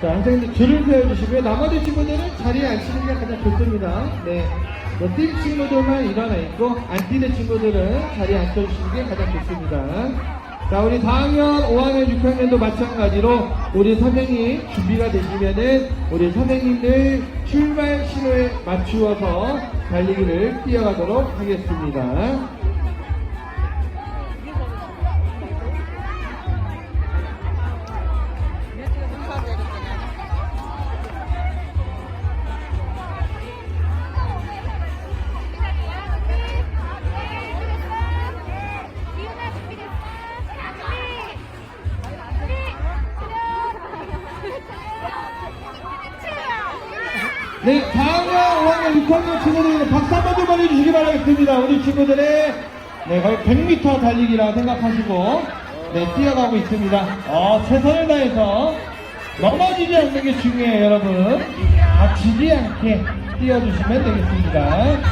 자, 선생님들 줄을 세워주시고요. 나머지 친구들은 자리에 앉히는 게 가장 좋습니다. 네. 뭐, 뛸 친구들만 일어나 있고, 안 뛰는 친구들은 자리에 앉혀주시는 게 가장 좋습니다. 자, 우리 4학년, 5학년, 6학년도 마찬가지로 우리 선생님 준비가 되시면은 우리 선생님들 출발 신호에 맞추어서 달리기를 뛰어가도록 하겠습니다. 네, 4학년, 5학년, 6학년 친구들에게 박수 한번더 보내주시기 바라겠습니다. 우리 친구들의 네, 거의 100m 달리기라 생각하시고 네, 뛰어가고 있습니다. 어, 최선을 다해서 넘어지지 않는 게 중요해요, 여러분. 다치지 않게 뛰어주시면 되겠습니다.